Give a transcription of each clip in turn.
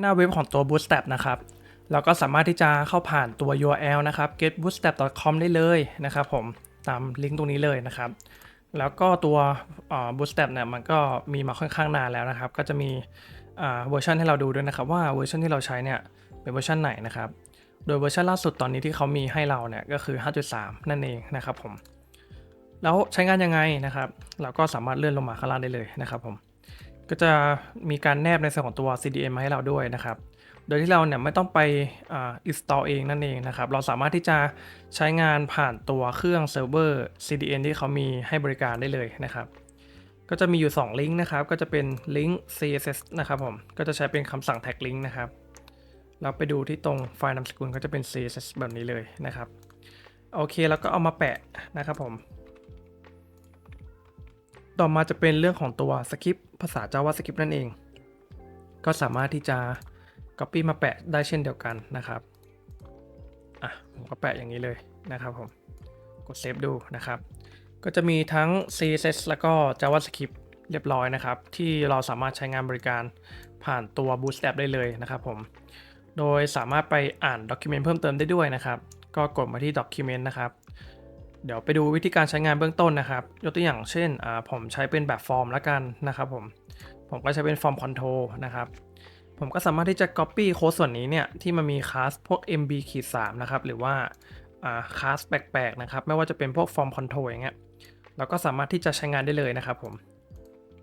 หน้าเว็บของตัว Bootstrap นะครับเราก็สามารถที่จะเข้าผ่านตัว URL นะครับ getbootstrap.com ได้เลยนะครับผมตามลิงก์ตรงนี้เลยนะครับ แล้วก็ตัว Bootstrap เนี่ยมันก็มีมาค่อนข้างนานแล้วนะครับ ก็จะมีเวอร์ชันให้เราดูด้วยนะครับ ว่าเวอร์ชันที่เราใช้เนี่ยเป็นเวอร์ชันไหนนะครับ โดยเวอร์ชันล่าสุดตอนนี้ที่เขามีให้เราเนี่ยก็คือ 5.3 นั่นเองนะครับผม แล้วใช้งานยังไงนะครับ เราก็สามารถเลื่อนลงมาข้างล่างได้เลยนะครับผม ก็จะมีการแนบในส่วนของตัว CDN มาให้เราด้วยนะครับ โดยที่เราเนี่ยไม่ต้องไปอ่า install เองนั่นเองนะครับ เราสามารถที่จะใช้งานผ่านตัวเครื่องเซิร์ฟเวอร์ CDN ที่เขามีให้บริการได้เลยนะครับ ก็จะมีอยู่ 2 ลิงก์นะครับ ก็จะเป็นลิงก์ CSS นะครับผม ก็จะใช้เป็นคำสั่ง tag link นะครับ เราไปดูที่ตรงไฟล์นามสกุลก็จะเป็น CSS แบบนี้เลยนะครับ โอเค แล้วก็เอามาแปะนะครับผม ต่อมาจะเป็นเรื่องของตัวสคริปต์ภาษา JavaScript นั่นเอง ก็สามารถที่จะ Copy มาแปะได้เช่นเดียวกันนะครับอะผมก็แปะอย่างนี้เลยนะครับผมกดเซฟดูนะครับ ก็จะมีทั้ง CSS แล้วก็ JavaScript เรียบร้อยนะครับ ที่เราสามารถใช้งานบริการผ่านตัว Bootstrap ได้เลยนะครับผม โดยสามารถไปอ่าน Document เพิ่มเติมได้ด้วยนะครับ ก็กดมาที่ Document นะครับ เดี๋ยวไปดูวิธีการใช้งานเบื้องต้นนะครับ ยกตัวอย่างเช่นอ่าผมใช้เป็นแบบฟอร์มละกันนะครับผม ผมก็ใช้เป็นฟอร์มคอนโทรนะครับ ผมก็สามารถที่จะ Copy โค้ดส่วนนี้เนี่ย ที่มันมีคลาสพวก MB ขีด3นะครับ หรือว่าอ่าคลาสแปลกๆนะครับ ไม่ว่าจะเป็นพวกฟอร์มคอนโทรอย่างเงี้ยเราก็สามารถที่จะใช้งานได้เลยนะครับผม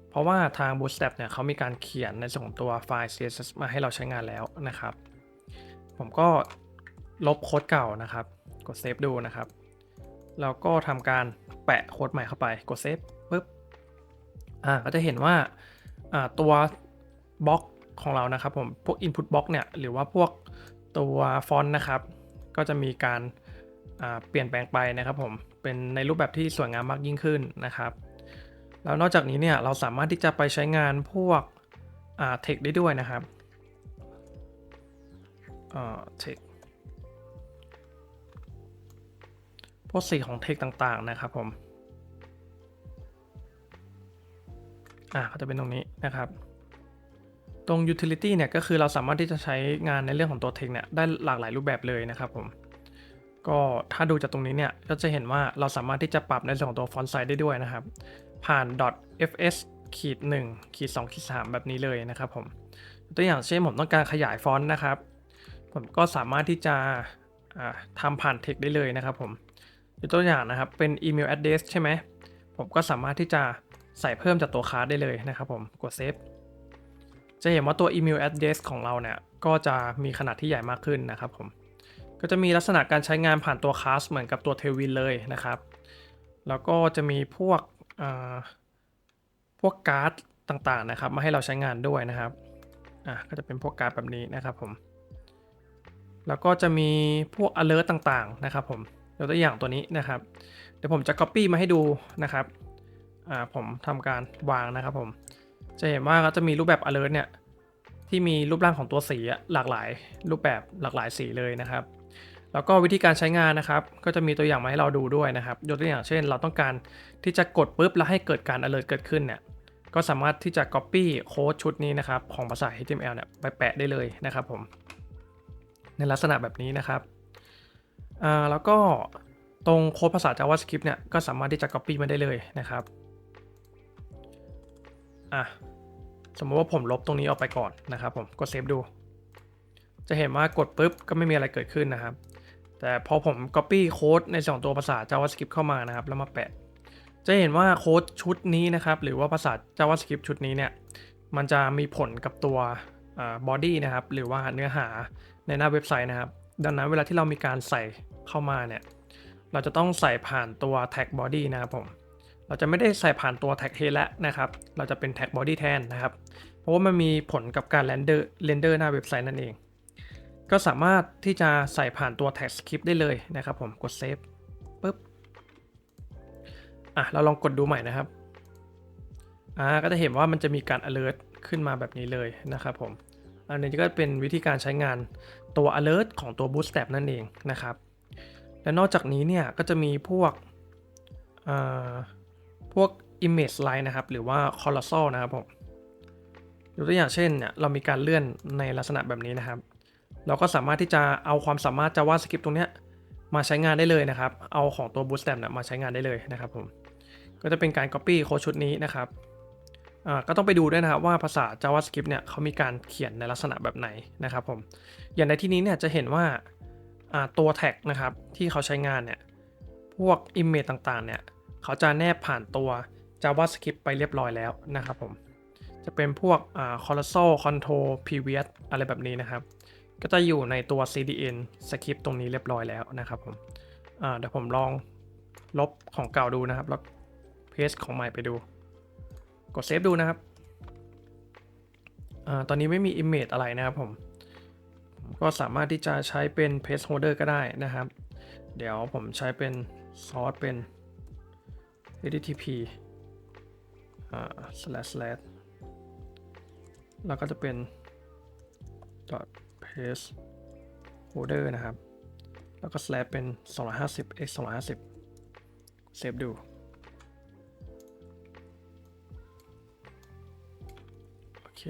เพราะว่าทาง Bootstrap เนี่ยเขามีการเขียนในส่วนของตัวไฟล์ CSS มาให้เราใช้งานแล้วนะครับ ผมก็ลบโค้ดเก่านะครับ กดเซฟดูนะครับ แล้วก็ทำการแปะโค้ดใหม่เข้าไปกดเซฟปุ๊บอ่าก็จะเห็นว่าอ่าตัวบล็อกของเรานะครับผมพวก input box เนี่ยหรือว่าพวกตัวฟอนต์นะครับ ก็จะมีการาเปลี่ยนแปลงไปนะครับผมเป็นในรูปแบบที่สวยงามมากยิ่งขึ้นนะครับแล้วนอกจากนี้เนี่ยเราสามารถที่จะไปใช้งานพวกอ่า text ได้ด้วยนะครับอ่า text พวกสีของเทคต่างๆนะครับผมอ่าก็จะเป็นตรงนี้นะครับ ตรง utility เนี่ยก็คือเราสามารถที่จะใช้งานในเรื่องของตัวเทคเนี่ยได้หลากหลายรูปแบบเลยนะครับผมก็ถ้าดูจากตรงนี้เนี่ยก็จะเห็นว่าเราสามารถที่จะปรับในส่วนของตัวฟอนต์ไซส์ได้ด้วยนะครับ ผ่าน .fs ขีด1ขีด2ขีด3แบบนี้เลยนะครับผมตัวอย่างเช่นผมต้องการขยายฟอนต์นะครับ ผมก็สามารถที่จะอ่าทำผ่านเทคได้เลยนะครับผม ยกตัวอย่างนะครับ เป็นอีเมล address ใช่ไหม ผมก็สามารถที่จะใส่เพิ่มจากตัวคลาสได้เลยนะครับผม กดเซฟ จะเห็นว่าตัวอีเมล address ของเราเนี่ย ก็จะมีขนาดที่ใหญ่มากขึ้นนะครับผม ก็จะมีลักษณะการใช้งานผ่านตัวคลาสเหมือนกับตัว Tailwind เลยนะครับ แล้วก็จะมีพวกพวกการ์ดต่างๆนะครับ มาให้เราใช้งานด้วยนะครับ อะ ก็จะเป็นพวกการ์ดแบบนี้นะครับผม แล้วก็จะมีพวก alert ต่างๆนะครับผม ยกตัวอย่างตัวนี้นะครับ เดี๋ยวผมจะ copy มาให้ดูนะครับผมทำการวางนะครับผม จะเห็นว่าก็จะมีรูปแบบ alert เนี่ยที่มีรูปร่างของตัวสีหลากหลายรูปแบบหลากหลายสีเลยนะครับ แล้วก็วิธีการใช้งานนะครับ ก็จะมีตัวอย่างมาให้เราดูด้วยนะครับ ยกตัวอย่างเช่น เราต้องการที่จะกดปุ๊บแล้วให้เกิดการ alert เกิดขึ้นเนี่ยก็สามารถที่จะ copy โค้ดชุดนี้นะครับ ของภาษา HTML เนี่ยไปแปะได้เลยนะครับผม ในลักษณะแบบนี้นะครับ อ่าแล้วก็ตรงโค้ดภาษา JavaScript เนี่ยก็สามารถที่จะ Copy มาได้เลยนะครับอะสมมติว่าผมลบตรงนี้ออกไปก่อนนะครับผมกดเซฟดู จะเห็นว่ากดปุ๊บก็ไม่มีอะไรเกิดขึ้นนะครับ แต่พอผม Copy โค้ดในส่วนตัวภาษา JavaScript เข้ามานะครับ แล้วมาแปะ จะเห็นว่าโค้ดชุดนี้นะครับ หรือว่าภาษา JavaScript ชุดนี้เนี่ยมันจะมีผลกับตัวอ่า body นะครับ หรือว่าเนื้อหาในหน้าเว็บไซต์นะครับ ดังนั้นเวลาที่เรามีการใส่ เข้ามาเนี่ยเราจะต้องใส่ผ่านตัว tag body นะครับผมเราจะไม่ได้ใส่ผ่านตัว tag head แล้วนะครับ เราจะเป็น tag body แทนนะครับ เพราะว่ามันมีผลกับการ render render หน้าเว็บไซต์นั่นเอง ก็สามารถที่จะใส่ผ่านตัว tag script ได้เลยนะครับผมกด save ปุ๊บอะเราลองกดดูใหม่นะครับอ่าก็จะเห็นว่ามันจะมีการ alert ขึ้นมาแบบนี้เลยนะครับผมอันนี้ก็เป็นวิธีการใช้งานตัว alert ของตัว Bootstrap นั่นเองนะครับ และนอกจากนี้เนี่ยก็จะมีพวกพวก image line นะครับ หรือว่า colossal นะครับผมยกตัวอย่างเช่นเนี่ยเรามีการเลื่อนในลักษณะแบบนี้นะครับ เราก็สามารถที่จะเอาความสามารถ JavaScript ตรงเนี้ยมาใช้งานได้เลยนะครับ เอาของตัว Bootstrap นี่ยมาใช้งานได้เลยนะครับผม ก็จะเป็นการ Copy โค้ดชุดนี้นะครับ ก็ต้องไปดูด้วยนะครับว่าภาษา JavaScript เนี่ยเขามีการเขียนในลักษณะแบบไหนนะครับผม อย่างในที่นี้เนี่ยจะเห็นว่า ตัว tag นะครับที่เขาใช้งานเนี่ย พวก image ต่างๆ เนี่ย เขาจะแนบผ่านตัว JavaScript ไปเรียบร้อยแล้วนะครับผม จะเป็นพวกอ่า colossal control previous อะไรแบบนี้นะครับ ก็จะอยู่ในตัว CDN script ตรงนี้เรียบร้อยแล้วนะครับผมเดี๋ยวผมลองลบของเก่าดูนะครับ แล้วเพสของใหม่ไปดู กดเซฟดูนะครับอตอนนี้ไม่มี image อะไรนะครับผม ก็สามารถที่จะใช้เป็น placeholder ก็ได้นะครับ เดี๋ยวผมใช้เป็น source เป็น http อ่า slash slash แล้วก็จะเป็น dot paste holder นะครับ แล้วก็ slash เป็น 250 x 250 เซฟดู โอเค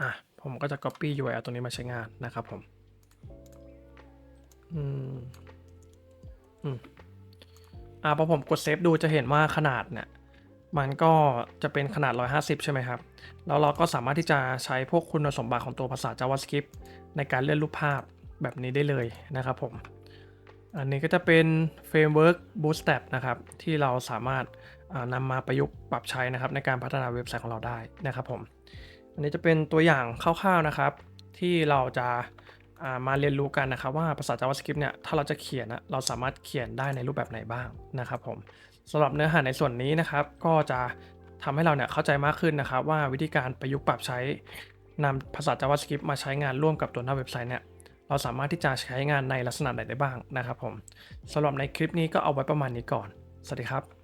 อะผมก็จะ copy URL ตรงนี้มาใช้งานนะครับผม อืม อืม อ่าพอผมกดเซฟดูจะเห็นว่าขนาดเนี่ย มันก็จะเป็นขนาด 150 ใช่ไหมครับ แล้วเราก็สามารถที่จะใช้พวกคุณสมบัติของตัวภาษา JavaScript ในการเลื่อนรูปภาพแบบนี้ได้เลยนะครับผม อันนี้ก็จะเป็นเฟรมเวิร์ก Bootstrap นะครับ ที่เราสามารถอ่านำมาประยุกต์ปรับใช้นะครับในการพัฒนาเว็บไซต์ของเราได้นะครับผม อันนี้จะเป็นตัวอย่างคร่าวๆนะครับ ที่เราจะามาเรียนรู้กันนะครับ ว่าภาษา JavaScript เนี่ยถ้าเราจะเขียนนะเราสามารถเขียนได้ในรูปแบบไหนบ้างนะครับผมสำหรับเนื้อหาในส่วนนี้นะครับ ก็จะทำให้เราเนี่ยเข้าใจมากขึ้นนะครับ ว่าวิธีการประยุกต์ปรับใช้นำภาษา JavaScript มาใช้งานร่วมกับตัวหน้าเว็บไซต์เนี่ยเราสามารถที่จะใช้งานในลักษณะไหนได้บ้างนะครับผมสำหรับในคลิปนี้ก็เอาไว้ประมาณนี้ก่อน สวัสดีครับ